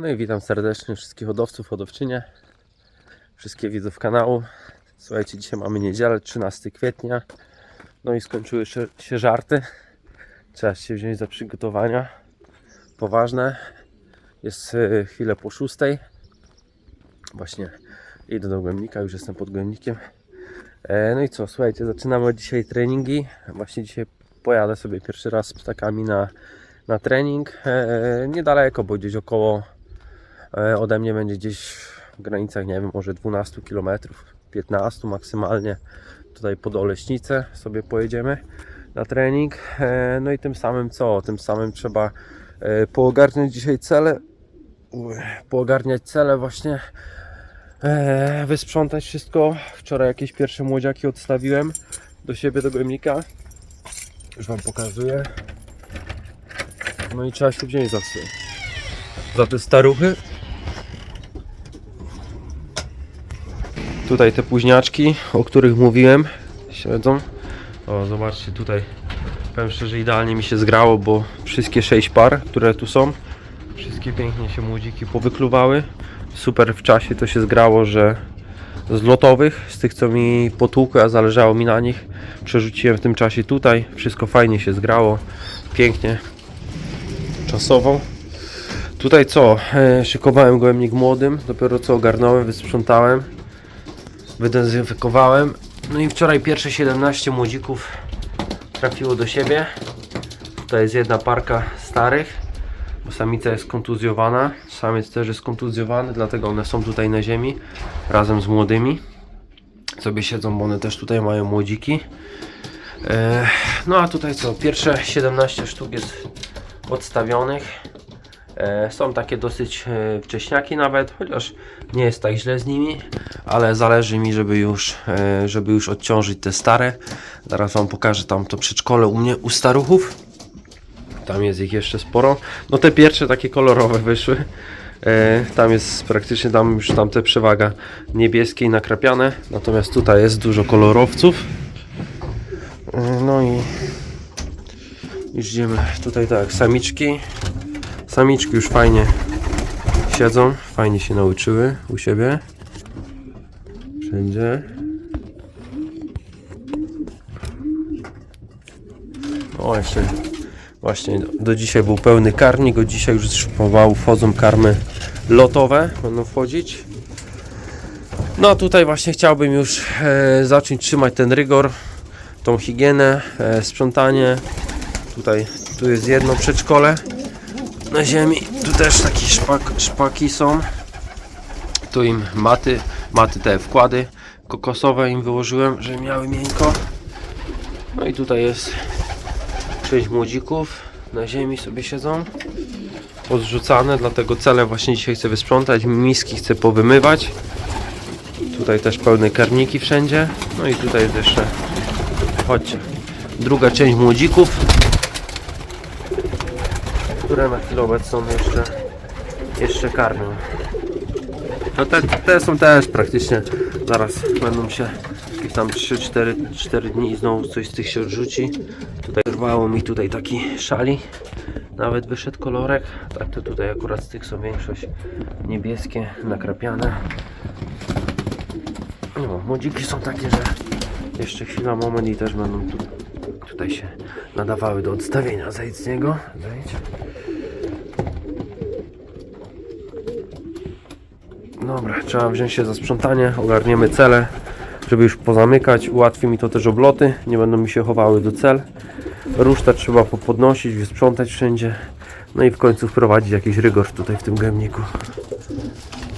No i witam serdecznie wszystkich hodowców, hodowczynie, wszystkich widzów kanału. Słuchajcie, dzisiaj mamy niedzielę, 13 kwietnia. No i skończyły się, żarty. Trzeba się wziąć za przygotowania poważne. Jest e, chwilę po szóstej. Właśnie idę do głębnika, już jestem pod głębnikiem. E, No i co, słuchajcie, zaczynamy dzisiaj treningi. Właśnie dzisiaj pojadę sobie pierwszy raz z ptakami na, na trening. E, Niedaleko, bo gdzieś około ode mnie będzie gdzieś w granicach, nie wiem, może 12 km, 15 maksymalnie. Tutaj pod Oleśnicę sobie pojedziemy na trening. E, No i tym samym co? Tym samym trzeba e, poogarniać dzisiaj cele. Poogarniać cele właśnie. E, Wysprzątać wszystko. Wczoraj jakieś pierwsze młodziaki odstawiłem do siebie, do głębnika. Już Wam pokazuję. No i trzeba się wziąć za, za te staruchy. Tutaj te późniaczki, o których mówiłem, siedzą. O, zobaczcie tutaj. Powiem szczerze, idealnie mi się zgrało, bo wszystkie 6 par, które tu są, wszystkie pięknie się młodziki powykluwały. Super w czasie to się zgrało, że z lotowych, z tych co mi potłukły, a zależało mi na nich, przerzuciłem w tym czasie tutaj. Wszystko fajnie się zgrało, pięknie, czasowo. Tutaj co? E, szykowałem gołębnik młodym, dopiero co ogarnąłem, wysprzątałem, wydezynfekowałem. No i wczoraj pierwsze 17 młodzików trafiło do siebie. Tutaj jest jedna parka starych, bo samica jest kontuzjowana, samiec też jest kontuzjowany, dlatego one są tutaj na ziemi razem z młodymi. Sobie siedzą, bo one też tutaj mają młodziki. E, No a tutaj co? Pierwsze 17 sztuk jest odstawionych. E, Są takie dosyć e, wcześniaki nawet, chociaż nie jest tak źle z nimi, ale zależy mi, żeby już, e, żeby już odciążyć te stare. Zaraz Wam pokażę tam to przedszkole u mnie, u staruchów. Tam jest ich jeszcze sporo. No te pierwsze takie kolorowe wyszły. Tam jest praktycznie tam już tam te przewaga niebieskie i nakrapiane. Natomiast tutaj jest dużo kolorowców. No i idziemy tutaj tak, samiczki. Samiczki już fajnie siedzą, fajnie się nauczyły u siebie. Wszędzie. O, jeszcze właśnie do dzisiaj był pełny karnik, od dzisiaj już pomału wchodzą karmy lotowe, będą wchodzić. No a tutaj właśnie chciałbym już e, zacząć trzymać ten rygor, tą higienę, e, sprzątanie. Tutaj tu jest jedno przedszkole na ziemi. Tu też takie szpak, szpaki są. Tu im maty, maty te wkłady kokosowe im wyłożyłem, żeby miały miękko. No i tutaj jest część młodzików na ziemi sobie siedzą. Odrzucane, dlatego cele właśnie dzisiaj chcę wysprzątać. Miski chcę powymywać. Tutaj też pełne karniki wszędzie. No i tutaj jest jeszcze, chodźcie, druga część młodzików które na chwilę obecną jeszcze, jeszcze karmią. No te, te są też praktycznie, zaraz będą się jakieś tam 3-4 dni i znowu coś z tych się odrzuci. Tutaj rwało mi tutaj taki szali, nawet wyszedł kolorek. Tak to tutaj akurat z tych są większość niebieskie, nakrapiane. No, młodziki są takie, że jeszcze chwila, moment i też będą tu, tutaj się nadawały do odstawienia. Zejdź z niego, zejdź. Dobra, trzeba wziąć się za sprzątanie, ogarniemy cele, żeby już pozamykać. Ułatwi mi to też obloty, nie będą mi się chowały do cel. Ruszta trzeba popodnosić, wysprzątać wszędzie. No i w końcu wprowadzić jakiś rygor tutaj w tym gębniku.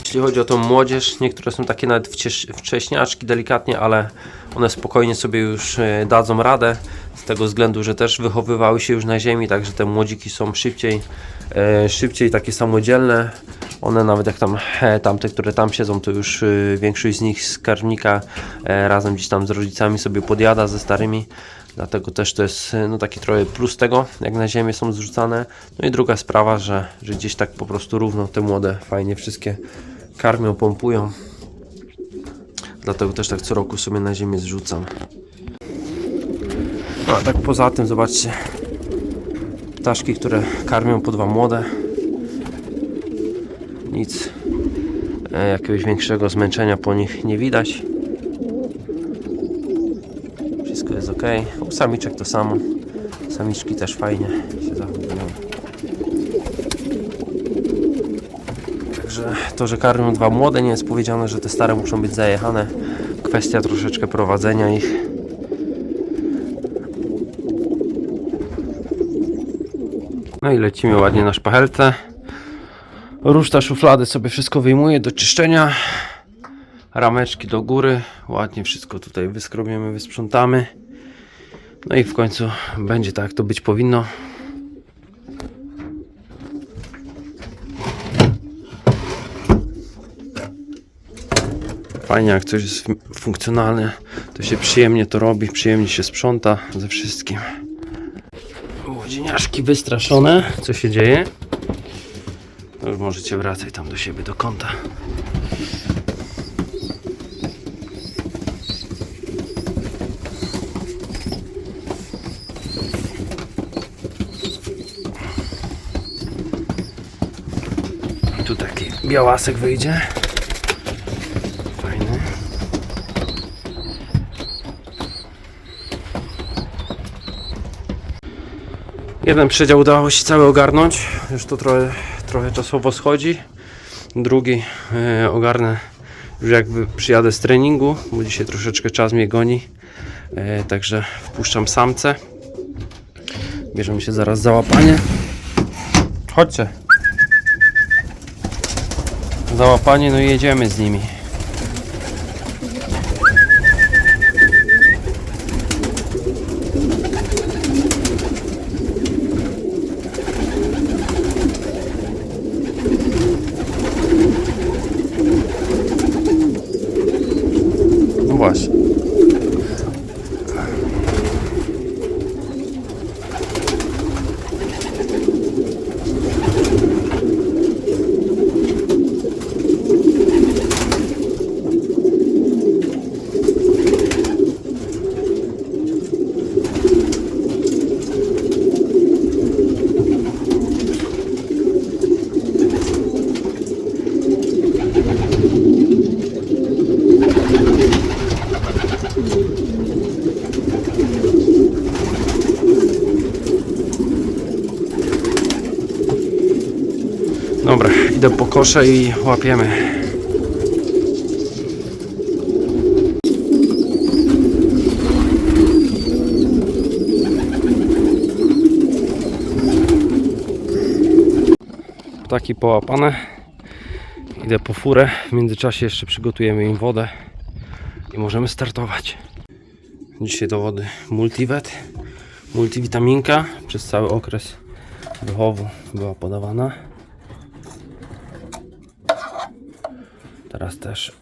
Jeśli chodzi o tą młodzież, niektóre są takie nawet wcześniaczki delikatnie, ale one spokojnie sobie już e, dadzą radę. Z tego względu, że też wychowywały się już na ziemi, także te młodziki są szybciej, e, szybciej takie samodzielne. One nawet jak tam e, tamte, które tam siedzą, to już e, większość z nich z karmnika e, razem gdzieś tam z rodzicami sobie podjada ze starymi. Dlatego też to jest e, no, taki trochę plus tego, jak na ziemię są zrzucane. No i druga sprawa, że, że gdzieś tak po prostu równo te młode fajnie wszystkie karmią, pompują. Dlatego też tak co roku sobie na ziemię zrzucam. A tak poza tym zobaczcie ptaszki, które karmią po dwa młode. Nic e, jakiegoś większego zmęczenia po nich nie widać. Wszystko jest ok. U samiczek to samo. Samiczki też fajnie się zachowują. Także to, że karmią dwa młode, nie jest powiedziane, że te stare muszą być zajechane. Kwestia troszeczkę prowadzenia ich. I lecimy ładnie na szpachelce. Ruszta szuflady sobie wszystko wyjmuje do czyszczenia. Rameczki do góry. Ładnie wszystko tutaj wyskrobiemy, wysprzątamy. No i w końcu będzie tak, jak to być powinno. Fajnie, jak coś jest funkcjonalne, to się przyjemnie to robi, przyjemnie się sprząta ze wszystkim. Młodzieniaszki wystraszone. Co się dzieje? Już możecie wracać tam do siebie, do kąta. Tu taki białasek wyjdzie. Jeden przedział udało się cały ogarnąć. Już to trochę, trochę czasowo schodzi. Drugi e, ogarnę już jakby przyjadę z treningu, bo dzisiaj troszeczkę czas mnie goni. E, także wpuszczam samce. Bierzemy się zaraz za łapanie. Chodźcie. Za łapanie, no i jedziemy z nimi. No właśnie. Dobra, idę po kosze i łapiemy. Ptaki połapane. Idę po furę. W międzyczasie jeszcze przygotujemy im wodę i możemy startować. Dzisiaj do wody multivet, multivitaminka przez cały okres wychowu była podawana. Teraz też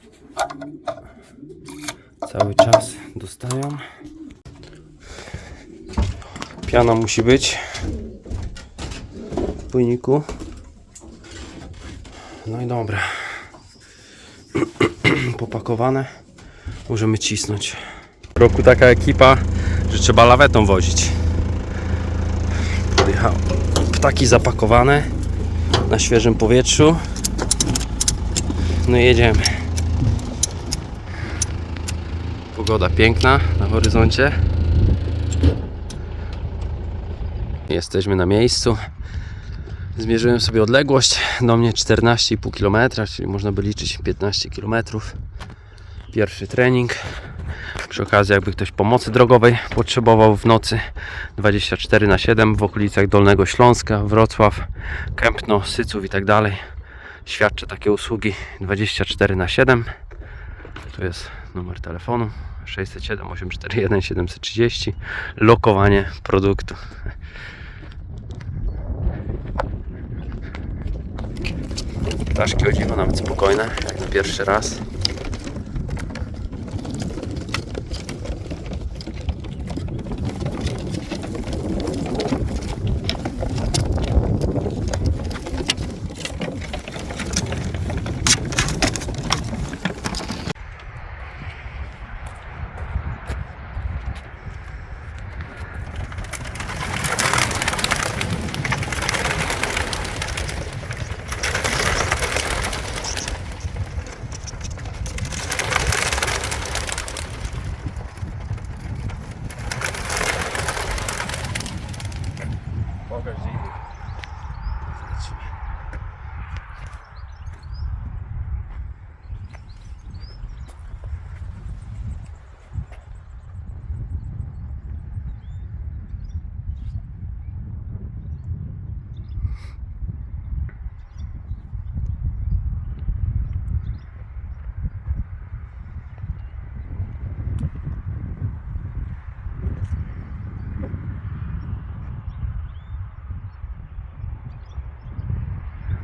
cały czas dostają. Piana musi być w pojniku. No i dobra. Popakowane. Możemy cisnąć. W roku taka ekipa, że trzeba lawetą wozić. Podjechał. Ptaki zapakowane na świeżym powietrzu. No jedziemy. Pogoda piękna na horyzoncie. Jesteśmy na miejscu. Zmierzyłem sobie odległość. Do mnie 14,5 km, czyli można by liczyć 15 km. Pierwszy trening. Przy okazji, jakby ktoś pomocy drogowej potrzebował w nocy 24 na 7 w okolicach Dolnego Śląska, Wrocław, Kępno, Syców i tak dalej świadczę takie usługi. 24 na 7 to jest numer telefonu. 607 841 730 lokowanie produktu. Ptaszki o dziwo nawet spokojne jak na pierwszy raz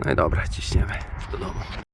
No i dobra, ciśniemy do domu.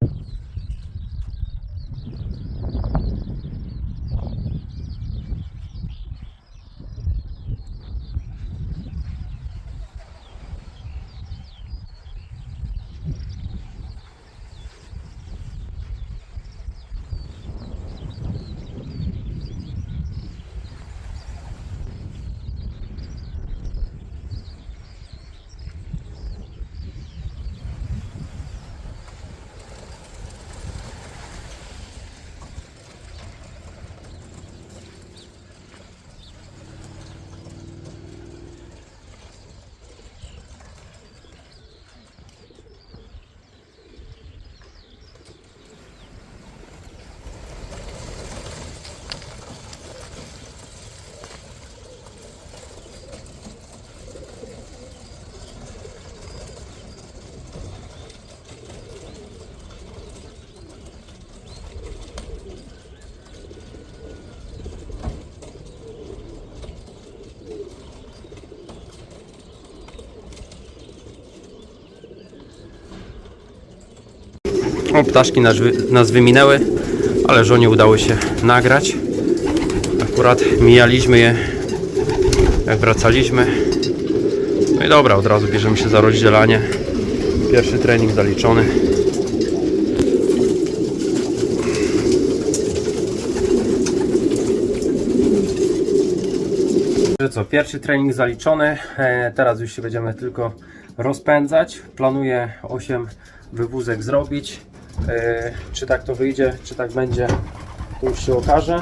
Ptaszki nas, nas wyminęły, ale żonie udało się nagrać. Akurat mijaliśmy je, jak wracaliśmy. No i dobra, od razu bierzemy się za rozdzielanie. Pierwszy trening zaliczony. Że co, pierwszy trening zaliczony. E, teraz już się będziemy tylko rozpędzać. Planuję 8 wywózek zrobić. E, czy tak to wyjdzie, czy tak będzie, to już się okaże.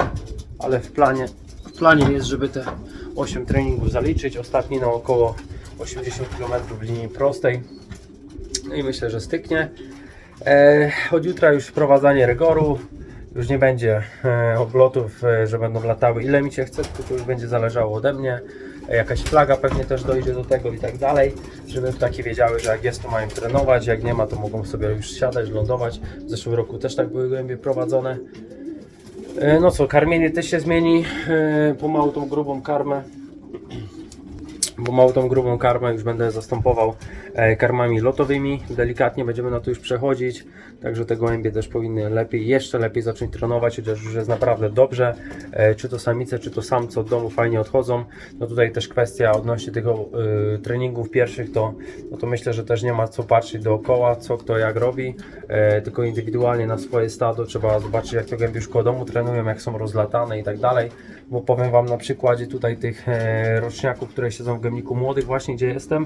Ale w planie, w planie jest, żeby te 8 treningów zaliczyć. Ostatni na około 80 km linii prostej. No i myślę, że styknie. E, od jutra już wprowadzanie rygoru. Już nie będzie e, oblotów, że będą latały ile mi się chce, tylko to już będzie zależało ode mnie. Jakaś flaga pewnie też dojdzie do tego i tak dalej, żeby ptaki wiedziały, że jak jest to mają trenować, jak nie ma to mogą sobie już siadać, lądować. W zeszłym roku też tak były głębie prowadzone. E, no co, karmienie też się zmieni, e, pomału tą grubą karmę bo małą tą grubą karmę już będę zastępował e, karmami lotowymi. Delikatnie będziemy na to już przechodzić, także te gołębie też powinny lepiej, jeszcze lepiej zacząć trenować, chociaż już jest naprawdę dobrze. E, Czy to samice, czy to samce od domu fajnie odchodzą. No tutaj też kwestia odnośnie tych y, treningów pierwszych, to, no to myślę, że też nie ma co patrzeć dookoła, co kto jak robi, e, tylko indywidualnie na swoje stado trzeba zobaczyć, jak to koło domu trenują, jak są rozlatane i tak dalej. Bo powiem Wam na przykładzie tutaj tych e, roczniaków, które siedzą w gębniku młodych, właśnie gdzie jestem.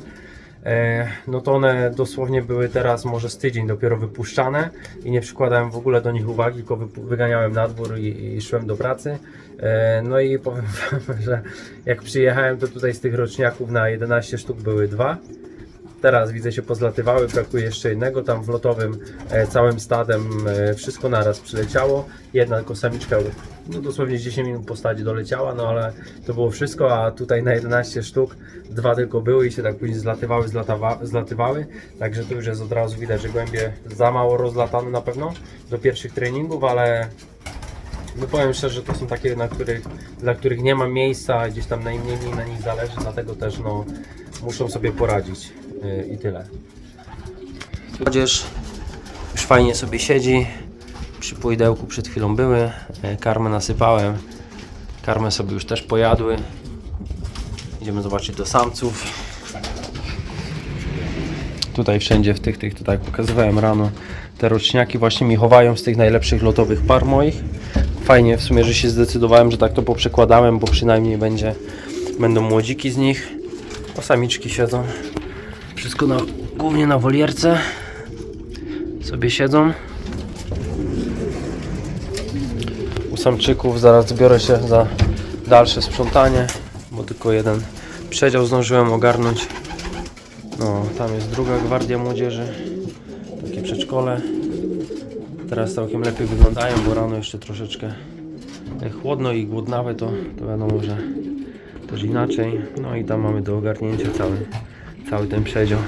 E, no to one dosłownie były teraz może z tydzień dopiero wypuszczane i nie przykładałem w ogóle do nich uwagi, tylko wyganiałem na dwór i, i szłem do pracy. E, no i powiem Wam, że jak przyjechałem, to tutaj z tych roczniaków na 11 sztuk były dwa. Teraz widzę się pozlatywały, brakuje jeszcze jednego. Tam w lotowym e, całym stadem e, wszystko naraz przyleciało. Jedna tylko samiczka no dosłownie 10 minut po stadzie doleciała, no ale to było wszystko, a tutaj na 11 sztuk dwa tylko były i się tak później zlatywały, zlatawa, zlatywały. Także tu już jest od razu widać, że głębie za mało rozlatane na pewno do pierwszych treningów, ale no powiem szczerze, to są takie, na których, dla których nie ma miejsca, gdzieś tam najmniej na nich zależy, dlatego też no, muszą sobie poradzić i tyle. Tudzież już fajnie sobie siedzi, przy pojdełku przed chwilą były, yy, karmę nasypałem, karmę sobie już też pojadły. Idziemy zobaczyć do samców. Tutaj wszędzie w tych, tych, to tak pokazywałem rano, te roczniaki właśnie mi chowają z tych najlepszych lotowych par moich. Fajnie w sumie, że się zdecydowałem, że tak to poprzekładałem, bo przynajmniej będzie, będą młodziki z nich. O samiczki siedzą. Wszystko na, głównie na wolierce. Sobie siedzą. U samczyków zaraz zbiorę się za dalsze sprzątanie, bo tylko jeden przedział zdążyłem ogarnąć. No, tam jest druga gwardia młodzieży. Takie przedszkole. Teraz całkiem lepiej wyglądają, bo rano jeszcze troszeczkę jak chłodno i głodnawe, to, to wiadomo, że też inaczej. No i tam mamy do ogarnięcia cały, cały ten przedział.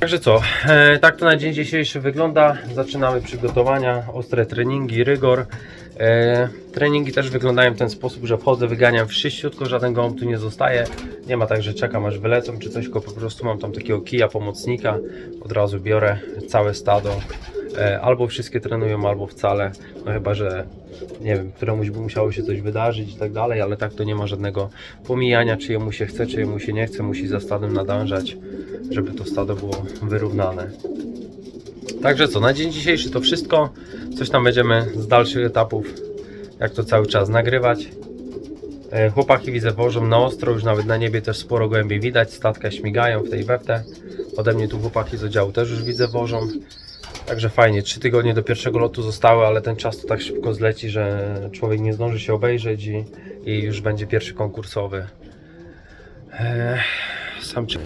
Także co, e, tak to na dzień dzisiejszy wygląda. Zaczynamy przygotowania, ostre treningi, rygor. E, treningi też wyglądają w ten sposób, że wchodzę, wyganiam wszyściutko, żaden gołąb tu nie zostaje. Nie ma tak, że czekam aż wylecą czy coś, tylko po prostu mam tam takiego kija pomocnika. Od razu biorę całe stado. E, albo wszystkie trenują, albo wcale. No chyba, że nie wiem, któremuś by musiało się coś wydarzyć i tak dalej, ale tak to nie ma żadnego pomijania, czy jemu się chce, czy jemu się nie chce. Musi za stadem nadążać, żeby to stado było wyrównane. Także co, na dzień dzisiejszy to wszystko. Coś tam będziemy z dalszych etapów, jak to cały czas nagrywać. E, Chłopaki widzę wożą na ostro, już nawet na niebie też sporo głębiej widać, statka śmigają w tej weftę. Ode mnie tu chłopaki z oddziału też już widzę wożą. Także fajnie, trzy tygodnie do pierwszego lotu zostały, ale ten czas to tak szybko zleci, że człowiek nie zdąży się obejrzeć i, i już będzie pierwszy konkursowy. Eee, sam czy-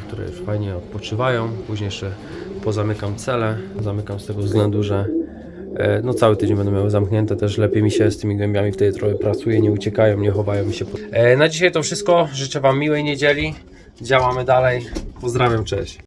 fajnie odpoczywają. Później jeszcze pozamykam cele. Zamykam z tego względu, że e, no cały tydzień będą miały zamknięte. Też lepiej mi się z tymi głębiami wtedy trochę pracuje, nie uciekają, nie chowają mi się. po- E, na dzisiaj to wszystko. Życzę Wam miłej niedzieli. Działamy dalej. Pozdrawiam, cześć.